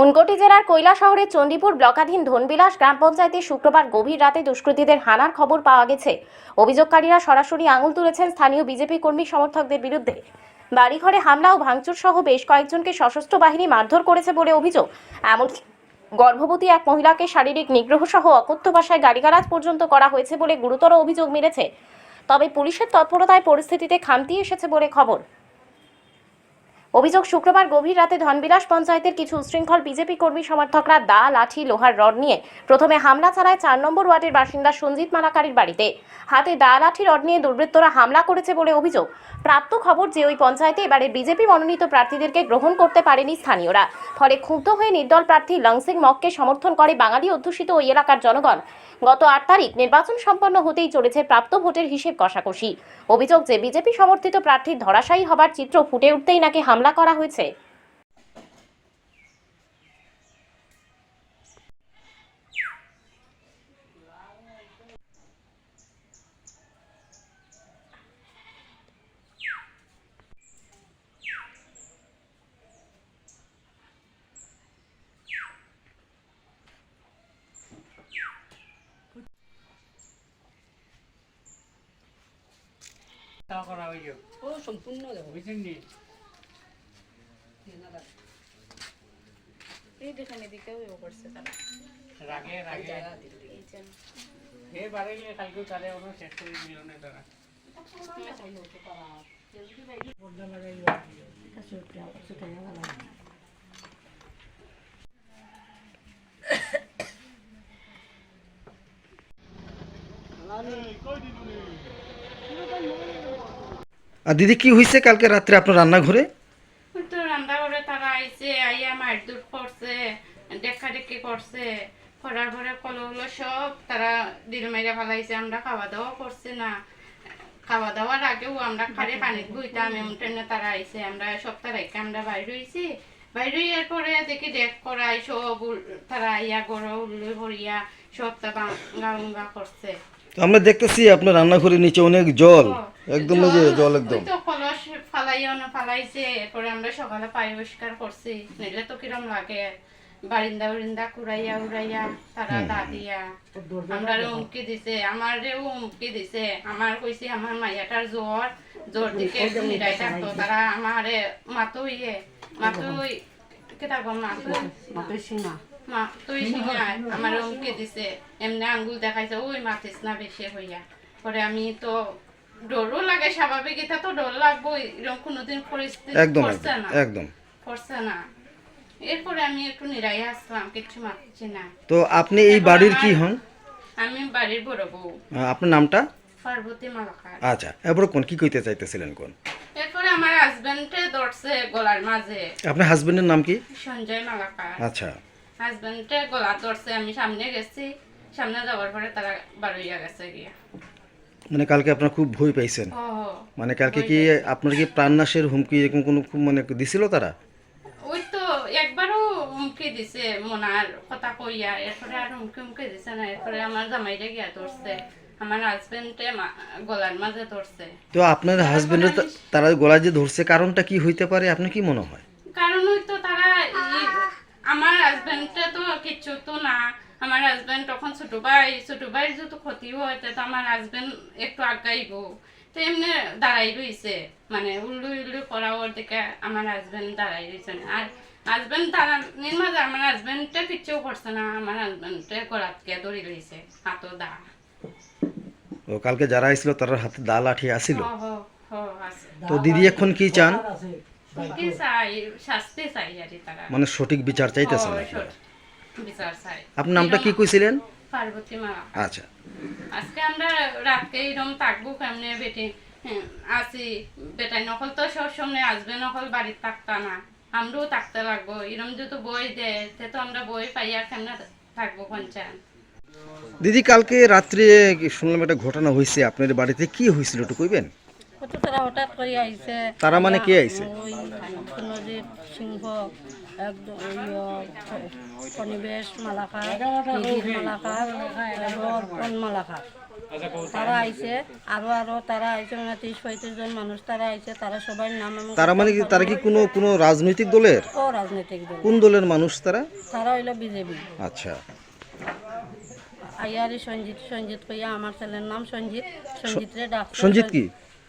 ঊনকোটি জেলার কৈলা শহরের চণ্ডীপুর ব্লকাধীন ধনবিলাস গ্রাম পঞ্চায়েতে শুক্রবার গভীর রাতে দুষ্কৃতীদের হানার খবর পাওয়া গেছে। অভিযোগকারীরা সরাসরি আঙুল তুলেছেন স্থানীয় বিজেপি কর্মী সমর্থকদের বিরুদ্ধে। বাড়িঘরে হামলা ও ভাঙচুর সহ বেশ কয়েকজনকে সশস্ত্র বাহিনী মারধর করেছে বলে অভিযোগ। এমনকি গর্ভবতী এক মহিলাকে শারীরিক নিগ্রহ সহ অকথ্য ভাষায় গালিগালাজ পর্যন্ত করা হয়েছে বলে গুরুতর অভিযোগ মিলেছে। তবে পুলিশের তৎপরতায় পরিস্থিতিতে খামতি এসেছে বলে খবর। অভিযোগ, শুক্রবার গভীর রাতে ধনবিলাস পঞ্চায়েতের কিছু উশৃঙ্খল বিজেপি কর্মী সমর্থকরা দা লাঠি লোহার রড নিয়ে প্রথমে হামলা চালায় চার নম্বর ওয়ার্ডের বাসিন্দা সঞ্জিত মালাকারীর বাড়িতে। হাতে দা লাঠি রড নিয়ে দুর্বৃত্তরা হামলা করেছে বলে অভিযোগ। প্রাপ্ত খবর যে ওই পঞ্চায়েতে এবারে বিজেপি মনোনীত প্রার্থীদেরকে গ্রহণ করতে পারেনি স্থানীয়রা। ফলে ক্ষুব্ধ হয়ে নির্দল প্রার্থী লংসিং মককে সমর্থন করে বাঙালি অধ্যুষিত ওই এলাকার জনগণ। গত আট তারিখ নির্বাচন সম্পন্ন হতেই চলেছে প্রাপ্ত ভোটের হিসেব কষাকষি। অভিযোগ যে বিজেপি সমর্থিত প্রার্থীর ধরাশায়ী হবার চিত্র ফুটে উঠতেই নাকি হামলা করা হয়েছে। করা হইল। ও সম্পূর্ণ দেবো বুঝছেন নি এই দেখেন এদিকেও ইয়ে করছে তারা। রাগে রাগে। হে বাড়াইলে কালকে তারে ওরা শেষ করে দিল না তারা। পর্দা লাগাইল আর দিদি, কি হয়েছে কালকে রাত্রে আপনার রান্নাঘরে? তারা আইয়া করছে, দেখা করছে। পরে সব তারা আমরা খাওয়া দাওয়া করছি না। খাওয়া দাওয়ার আমরা পানি তারা আমরা আমরা বাইরে বাইরে হইয়ার পরে দেখি করাই সব তারা আইয়া উল্লু ভরিয়া সব তা করছে। তো আমরা দেখতেছি আপনার রান্নাঘরের নিচে অনেক জল। একদম যে জল একদম। কলস ফালাইও না ফালাইছে এরপরে আমরা সকালে পরিষ্কার করছি। নিলে তো কিরম লাগে বারিন্দা বারিন্দা কুড়াইয়া উড়াইয়া তারা দা দিয়া। আমরা উমকি দিছে আমার দিছে। আমার কইছে আমার মাইয়াটার জ্বর জ্বর দিকে একটু নিরাই থাকতো। তারা আমারে মাতো ইয়ে কেটা মা তুই সিঙ্গায় আমার উমকে দিছে। এমনি আঙ্গুল দেখাইছে ওই মাতিস না বেশি হইয়া। পরে আমি তো ডরও লাগে স্বাভাবিক এটা তো ডর লাগবো এরকম কোনোদিন পরিস্থিতি একদম একদম না। পড়ছে না। এরপরে আমি একটু নিরাই আসলাম মারছি না। তো আপনি এই বাড়ির কি হন? আমি বাড়ির বড় বউ। আপনার নামটা? পার্বতী মালাকার। আচ্ছা এবার কোন কি কইতে চাইতেছিলেন কোন? এরপরে আমার হাজবেন্ডে ধরছে গলার মাঝে। আপনার হাজবেন্ডের নাম কি? সঞ্জয় মালাকার। আচ্ছা। হাজবেন্ডে গলা ধরছে আমি সামনে গেছি। সামনে যাওয়ার পরে তারা বাড়িয়া গেছে গিয়া। মানে কালকে আপনার খুব ভয় পাইছেন? মানে কালকে কি আপনার কি প্রাণনাশের হুমকি এরকম কোনো খুব মানে দিছিল তারা? ওই তো একবারও হুমকি দিছে মনার কথা কইয়া। এরপরে আর হুমকি হুমকি দিছে না এরপরে আমার জামাইরে গিয়া ধরছে। আমার হাজবেন্ডে গলার মাঝে ধরছে। তো আপনার হাজবেন্ডের তারা গলা যে ধরছে কারণটা কি হইতে পারে? আপনার কি মনে হয় কারণ ওই তো তারা ই- আমার হাজবেন্ডটা তো কিচ্ছু তো না আমার হাজবেন্ড তখন ছোট ভাই ছোট ভাইয়ের যদি ক্ষতি হয় তো আমার হাজবেন্ড একটু আগাইব। তো এমনি দাঁড়াই রইছে। মানে উল্লু উল্লু করা ওর দিকে আমার হাজবেন্ড দাঁড়াই রইছে। না। আর হাজবেন্ড দাঁড়ানির মাঝে আমার হাজবেন্ডটা কিচ্ছু করছে না আমার হাজবেন্ডটা গলাতকে দড়ি রইছে হাতও দা। তো কালকে যারা আইছিল তার হাতে দা লাঠি আসিল তো দিদি এখন কি চান? কি চাই শাস্তি চাই আর কি তারা। মানে সঠিক বিচার ও? সঠিক। বিচার চাই। আপনার নামটা কি কইছিলেন? পার্বতী মা। আচ্ছা। আজকে আমরা রাতকে এরকম থাকব কেমনে বেটে? হ্যাঁ, আছি। বেটাই নকল তো সব সময় আসবে নকল বাড়ির থাকতা না। আমরাও থাকতে লাগবো। এরকম যেহেতু বই দেয় সে তো আমরা বই পাইয়া কেমনে থাকব পঞ্চায়েত? দিদি কালকে রাত্রে শুনলাম একটা ঘটনা হয়েছে আপনার বাড়িতে কি হয়েছিল একটু কইবেন? তারা হঠাৎ করে আইছে। তারা মানে কে আইছে? সিংহ। একদম পরিবেশ মালাকার নিধির মালাকার অর্পণ মালাকার। আচ্ছা তারা আইছে আরও আরও তারা আইছে মানে তিরিশ পঁয়ত্রিশ জন মানুষ তারা আইছে তারা সবাই নাম তারা মানে কি তারা কি কোনো কোনো রাজনৈতিক দলের? ও রাজনৈতিক দল কোন দলের মানুষ তারা? তারা হইল বিজেপি। আচ্ছা। আইয়ারি সঞ্জিত সঞ্জিত কইয়া আমার ছেলের নাম সঞ্জিত সঞ্জিত রে ডাক সঞ্জিত কি?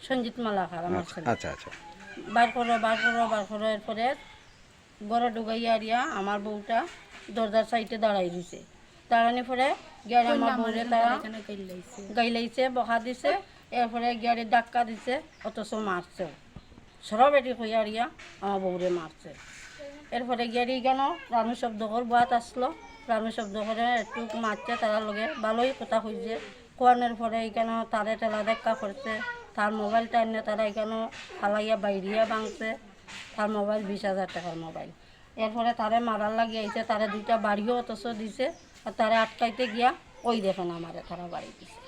সঞ্জিত মালাকার আমার ছেলে। আচ্ছা আচ্ছা। বার করো বার করো বার করো এরপরে বড় ডুগাইয়া আরিয়া আমার বউটা দরজার সাইডে দাঁড়াই দিছে দাঁড়ানোর পরে গিয়ারে আমার বউরে তারা গাইলাইছে? বহা দিছে এরপরে গিয়ারে ডাক্কা দিছে অথচ মারছে। সরব এটি কইয়া আরিয়া আমার বউরে মারছে। এরপরে গিয়ারি কেন রানু শব্দ কর বাত আসলো। রানু শব্দ করে একটু মারছে তারা লগে ভালোই কথা হয়েছে কোয়ানোর পরে এখানে তারে টেলা দেখা করছে তার মোবাইলটা এনে তারা এখানে ফালাইয়া বাইরিয়া ভাঙছে। তার মোবাইল বিশ হাজার টাকার মোবাইল। এরপরে তারে মারার লাগিয়ে আইছে তারে দুইটা বাড়িও অথচ দিছে আর তারে আটকাইতে গিয়া ওই দেখেন আমারে তারা বাড়ি দিছে।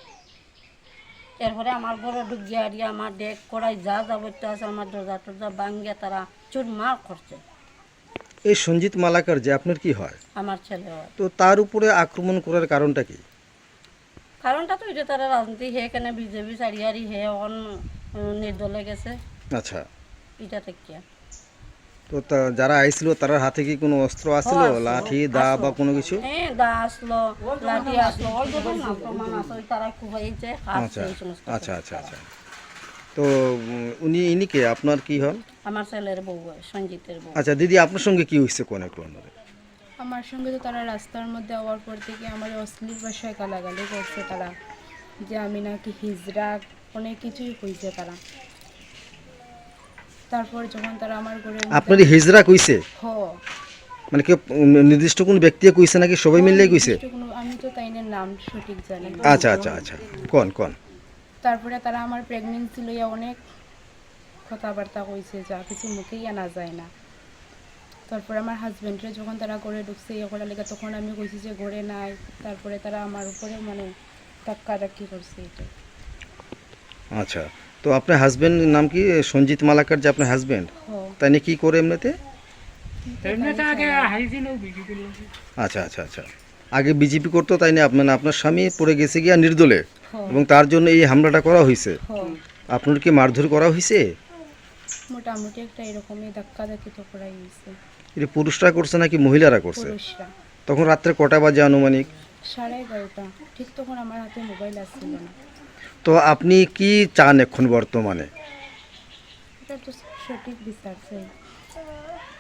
এরপরে আমার ঘরে ঢুকিয়ে আরিয়া আমার ডেক করাই যা যাবতীয় আছে আমার দরজা টরজা ভাঙ্গিয়া তারা চুরমার করছে। এই সঞ্জিত মালাকার যে আপনার কি হয়? আমার ছেলে হয়। তো তার উপরে আক্রমণ করার কারণটা কি? কারণটা তো এটা তারা রাজনীতি হে কেন বিজেপি চারিয়ারি হে অন নির্দলে গেছে। আচ্ছা। এটা থেকে। তো তা- যারা আইছিল তার হাতে কি কোনো অস্ত্র আসছিল লাঠি দা বা কোনো কিছু? হ্যাঁ দা আসলো লাঠি আসলো। ওই দেখুন প্রমাণ আছে তারা আচ্ছা আচ্ছা আচ্ছা আচ্ছা। তো উনি ইনি কে? আপনার কি হন আমার ছেলের বউ সঞ্জিতের বউ। আচ্ছা দিদি আপনার সঙ্গে কি হয়েছে কোন একটু আমার সঙ্গে তো তারা রাস্তার মধ্যে হওয়ার পর থেকে আমার অশ্লীল ভাষায় গালাগালি করছে তারা। যে আমি নাকি হিজড়া অনেক কিছুই হয়েছে তারা। তারপর যখন তারা আমার ঘরে আপনার হিজরা কইছে? হ। মানে কি নির্দিষ্ট কোন ব্যক্তি কইছে নাকি? সবাই মিলে কইছে? কোনো- আমি তো তাইনের নাম সঠিক জানি। আচ্ছা আচ্ছা আচ্ছা। কোন কোন? তারপরে তারা আমার প্রেগনেন্সি লইয়া অনেক কথাবার্তা কইছে যা কিছু মুখেই আনা যায় না। তারপরে আমার হাজব্যান্ডরে যখন তারা ঘরে ঢুকছে ইয়ে করার লেগে তখন আমি কইছি যে ঘরে নাই। তারপরে তারা আমার উপরে মানে ধাক্কা ধাক্কি করছে এটা। আচ্ছা। তো আপনার হাজবেন্ড নাম কি? সঞ্জিত মালাকার যে আপনার হাজবেন্ড তাই নিয়ে কি করে এমনিতে? আচ্ছা আচ্ছা আচ্ছা। আগে বিজেপি করতো তাই না আপনার আপনার স্বামী পড়ে গেছে গিয়া নির্দলে। এবং তার জন্য এই হামলাটা করা হয়েছে আপনার কি মারধর করা হয়েছে মোটামুটি একটা এরকমই ধাক্কা ধাক্কি তো করাই হয়েছে এটা পুরুষরা করছে নাকি মহিলারা করছে? তখন রাত্রে কটা বাজে আনুমানিক? সাড়ে এগারোটা। ঠিক তখন আমার হাতে মোবাইল আসছিল না। তো আপনি কি চান এখন বর্তমানে?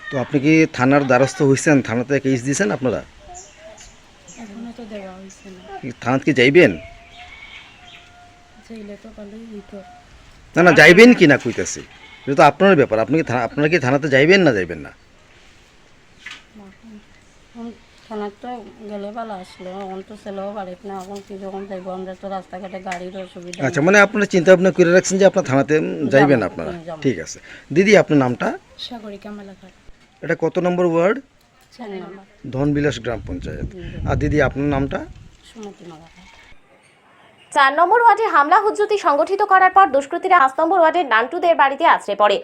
তো আপনি কি থানার দ্বারস্থ হয়েছেন থানাতে কেস দিয়েছেন আপনারা? থানাতে কি যাইবেন? না না যাইবেন কি না কইতেছি। এটা তো আপনার ব্যাপার। আপনি কি আপনারা কি থানাতে যাইবেন না যাইবেন না। থানার তো গেলে ভালো আসলো। এখন তো ছেলেও বাড়িতে না এখন কি যখন যাইব আমরা তো রাস্তাঘাটে গাড়ির অসুবিধা আচ্ছা মানে আপনারা চিন্তা ভাবনা করে রাখছেন যে আপনার থানাতে যাইবেন আপনারা? ঠিক আছে। দিদি আপনার নামটা? সাগরিকা মালাঘাট এটা কত নম্বর ওয়ার্ড? ধনবিলাস গ্রাম পঞ্চায়েত। আর দিদি আপনার নামটা? সুমতি মালা চার নম্বর ওয়ার্ডে হামলা হুজ্জুতি সংগঠিত করার পর দুষ্কৃতীরা পাঁচ নম্বর ওয়ার্ডের নান্টুদের বাড়িতে আশ্রয় পড়ে।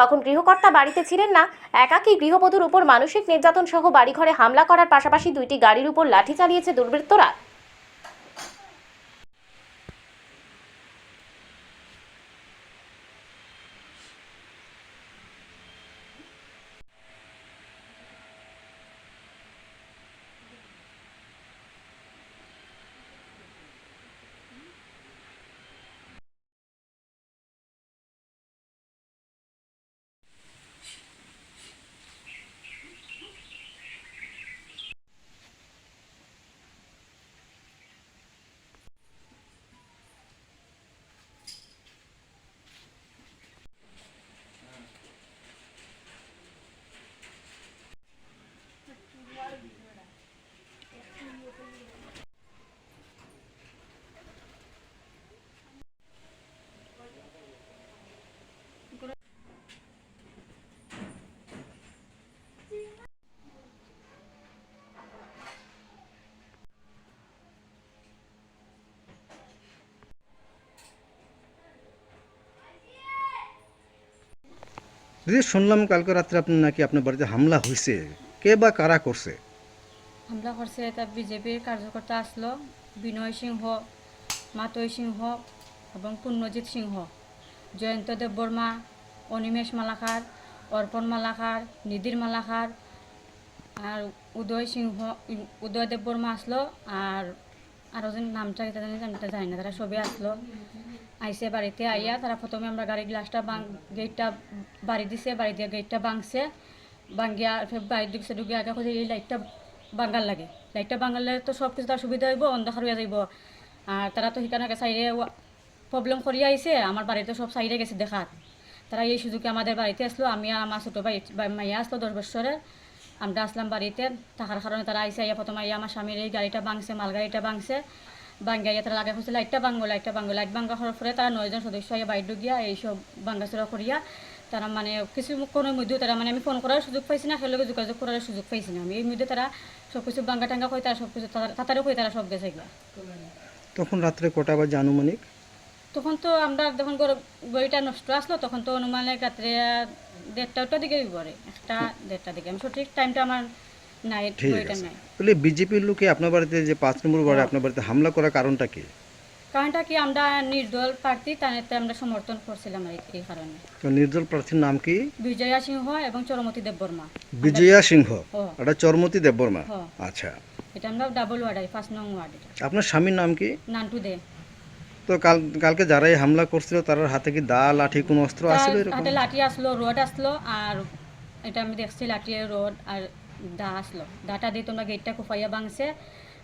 তখন গৃহকর্তা বাড়িতে ছিলেন না। একাকী গৃহবধূর উপর মানসিক নির্যাতন সহ বাড়িঘরে হামলা করার পাশাপাশি দুইটি গাড়ির উপর লাঠি চালিয়েছে দুর্বৃত্তরা। দিদি শুনলাম কালকে রাত্রে আপনার নাকি আপনার বাড়িতে হামলা হয়েছে, কে বা কারা করছে? হামলা করছে, এটা বিজেপির কার্যকর্তা আসলো, বিনয় সিংহ মাতৈ সিংহ এবং পূর্ণজিৎ সিংহ, জয়ন্ত দেববর্মা, অনিমেষ মালাকার, অর্পণ মালাকার, নিধির মালাকার, আর উদয় সিংহ, উদয় দেববর্মা আসলো, আর আরও নামটা জানি আমি জানি না, তারা সবে আসলো। আইসে বাড়িতে আইয়া তারা প্রথমে আমরা গাড়ির গ্লাসটা বাং গেটটা বাড়ি দিছে, বাড়ি দিয়ে গেটটা ভাঙছে। ভাঙ্গিয়া ফের বাড়ির দিকে ঢুকে আগে খুঁজে এই লাইটটা বাঙ্গাল লাগে। লাইটটা বাঙ্গালে তো সব কিছু তার সুবিধা হইব, অন্ধকার হইয়া যাইব। আর তারা তো সেখানে সাইডে প্রবলেম করিয়া আইছে, আমার বাড়িতে সব সাইডে গেছে দেখাত তারা এই সুযোগে আমাদের বাড়িতে আসলো, আমি আর আমার ছোটো ভাই মাইয়া আসলো দশ বছরের আমরা আসলাম বাড়িতে, থাকার কারণে তারা আইসে আইয়া প্রথমে আইয়া আমার স্বামীর এই গাড়িটা ভাঙছে, মাল গাড়িটা ভাঙছে। ভাঙ্গা আইয়া তারা লাগে হচ্ছে লাইটটা ভাঙবো লাইটটা ভাঙবো লাইট ভাঙ্গা হওয়ার পরে তারা নয়জন সদস্য আইয়া বাইর ঢুকিয়া এইসব ভাঙ্গাচোরা করিয়া তারা মানে কিছু কোনো মধ্যেও তারা মানে আমি ফোন করার সুযোগ পাইছি না সেগুলোকে যোগাযোগ করার সুযোগ পাইছি না। আমি এই মধ্যে তারা সব কিছু ভাঙ্গা টাঙ্গা করে তারা সব কিছু তাড়াতাড়ি করে তারা সব গেছে গিয়া। তখন রাত্রে কটা বাজে আনুমানিক তখন তো আমরা যখন বইটা নষ্ট আসলো তখন তো অনুমানে রাত্রে দেড়টাটা দিকে পরে একটা দেড়টা দিকে। আমি সঠিক টাইমটা আমার বইটা আছে। নাই। বলে বিজেপির লোকে আপনার বাড়িতে যে পাঁচ নম্বর বারে আপনার বাড়িতে হামলা করার কারণটা কি? কারণটা কি আমরা নির্দল প্রার্থী তাতে আমরা সমর্থন করছিলাম এই কারণে। তো নির্দল প্রার্থীর নাম কি? বিজয়া সিংহ এবং চরমতী দেববর্মা। বিজয়া সিংহ। এটা চরমতি দেববর্মা? আচ্ছা। এটা আমরা ডাবল ওয়ার্ড ফার্স্ট নং ওয়ার্ড এটা। আপনার স্বামীর নাম কি? নান্টু দে। তো কাল কালকে যারাই হামলা করছিল তার হাতে কি দা লাঠি কোনো অস্ত্র এরকম? হাতে লাঠি আসলো রড আসলো আর এটা আমি দেখছি লাঠি রড আর দা আসলো। দাটা দিয়ে তোমরা গেটটা কুফাইয়া ভাঙছে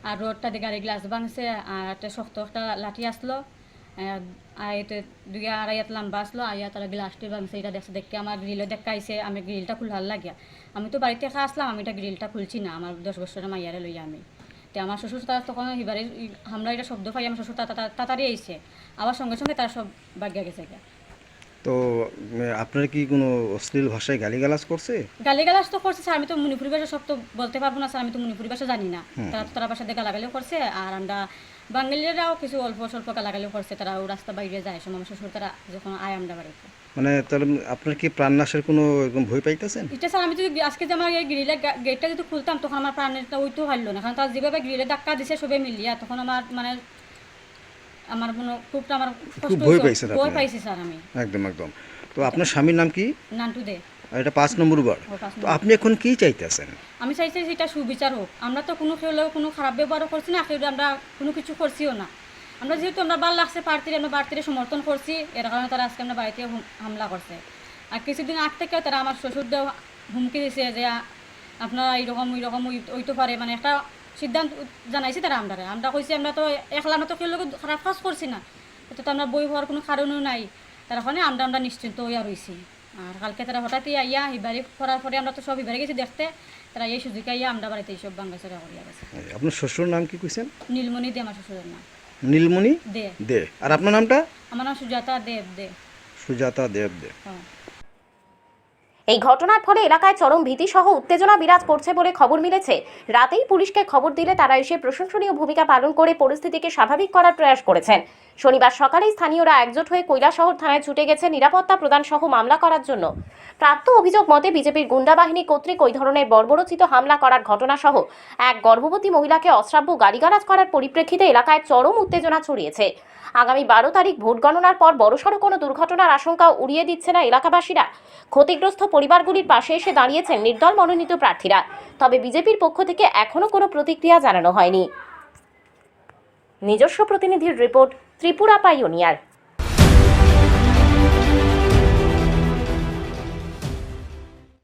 আর রোডটা দিয়ে গাড়ি গ্লাস ভাঙছে আর একটা শক্ত একটা লাঠি আসলো। এতে দুই আড়াই হাত লম্বা আসলো আইয়া তারা গ্লাসটি ভাঙছে এটা দেখছে দেখতে আমার গ্রিলে দেখাইছে, আমি গ্রিলটা খুলহার লাগিয়া। আমি তো বাড়িতে খা আসলাম, আমি এটা গ্রিলটা খুলছি না, আমার দশ বছরের মাইয়ারে লইয়া আমি। তো আমার শ্বশুর তারা তখন এবারে আমরা এটা শব্দ পাই, আমার শ্বশুর তাড়া- তাড়া- তাড়াতাড়ি আইছে। আবার সঙ্গে সঙ্গে তারা সব বাগিয়া গেছে গিয়া। তো আপনার কি কোনো অশ্লীল ভাষায় গালিগালাজ করছে? গালিগালাজ তো করছে স্যার আমি তো মণিপুরি ভাষা সব তো বলতে পারব না স্যার আমি তো মণিপুরি ভাষা জানি না। তারা তো তারা ভাষা দিয়ে গালাগালিও করছে আর আমরা বাঙালিরাও কিছু অল্প স্বল্প গালাগালিও করছে তারা ও রাস্তা বাইরে যায় সময় আমার শ্বশুর তারা যখন আয় আমরা বাড়িতে। মানে তাহলে আপনার কি প্রাণনাশের কোনো এরকম ভয় পাইতেছেন? এটা স্যার আমি যদি আজকে যে আমার এই গ্রিলের গেটটা যদি খুলতাম তখন আমার প্রাণটা ওই তো পারল না কারণ তার যেভাবে গ্রিলে ধাক্কা দিছে সবে মিলিয়া তখন আমার মানে আমার কোনো খুব আমার কষ্ট ভয়। পাইছেন ভয়? পাইছি স্যার আমি। একদম একদম। তো আপনার স্বামীর নাম কি? নান্টু দে এটা পাঁচ নম্বর বার তো আপনি এখন কি চাইতেছেন? আমি চাইছি সুবিচার হোক। আমরা তো কোনো কেউ কোনো খারাপ ব্যবহারও করছি না কেউ আমরা কোনো কিছু করছিও না। আমরা যেহেতু আমরা ভালো লাগছে প্রার্থীর আমরা প্রার্থীর সমর্থন করছি এর কারণে তারা আজকে আমরা বাড়িতে হামলা করছে। আর কিছুদিন আগ থেকে তারা আমার শ্বশুরদেও হুমকি দিছে যে আপনারা এইরকম ওইরকম ওইতে পারে। মানে একটা সিদ্ধান্ত জানাইছে তারা আমরা আমরা কইছি আমরা তো একলা তো কেউ খারাপ কাজ করছি না। তো আমরা বই হওয়ার কোনো কারণও নাই। তার কারণে আমরা আমরা নিশ্চিন্ত হইয়া রয়েছি আর কালকে তারা হঠাৎই আইয়া হিবারি করার পরে আমরা তো সব হিবারে গেছি দেখতে। তারা এই সুযোগে আইয়া আমরা বাড়িতে এইসব বাঙ্গাচোরা করিয়া গেছে। আপনার শ্বশুর নাম কি কইছেন? নীলমণি দে আমার শ্বশুরের নাম। নীলমণি? দে। দে। আর আপনার নামটা? আমার নাম সুজাতা দেব দে। সুজাতা দেব দে। হ্যাঁ। এই ঘটনার ফলে এলাকায় চরম ভীতি সহ উত্তেজনা বিরাজ করছে বলে খবর মিলেছে। রাতেই পুলিশকে খবর দিলে তারা এসে প্রশংসনীয় ভূমিকা পালন করে পরিস্থিতিকে স্বাভাবিক করার প্রয়াস করেছেন। শনিবার সকালে স্থানীয়রা একজোট হয়ে কৈলাসহর থানায় ছুটে গেছে নিরাপত্তা প্রদান সহ মামলা করার জন্য। প্রাপ্ত অভিযোগ মতে বিজেপির গুন্ডা বাহিনী কর্তৃক ওই ধরনের বর্বরচিত হামলা করার ঘটনা সহ এক গর্ভবতী মহিলাকে অশ্রাব্য গালিগালাজ করার পরিপ্রেক্ষিতে এলাকায় চরম উত্তেজনা ছড়িয়েছে। আগামী বারো তারিখ ভোট গণনার পর বড়সড় কোনো দুর্ঘটনার আশঙ্কা উড়িয়ে দিচ্ছে না এলাকাবাসীরা। ক্ষতিগ্রস্ত পরিবারগুলির পাশে এসে দাঁড়িয়েছেন নির্দল মনোনীত প্রার্থীরা। তবে বিজেপির পক্ষ থেকে এখনও কোনো প্রতিক্রিয়া জানানো হয়নি। নিজস্ব প্রতিনিধির রিপোর্ট ত্রিপুরা পাইওনিয়ার।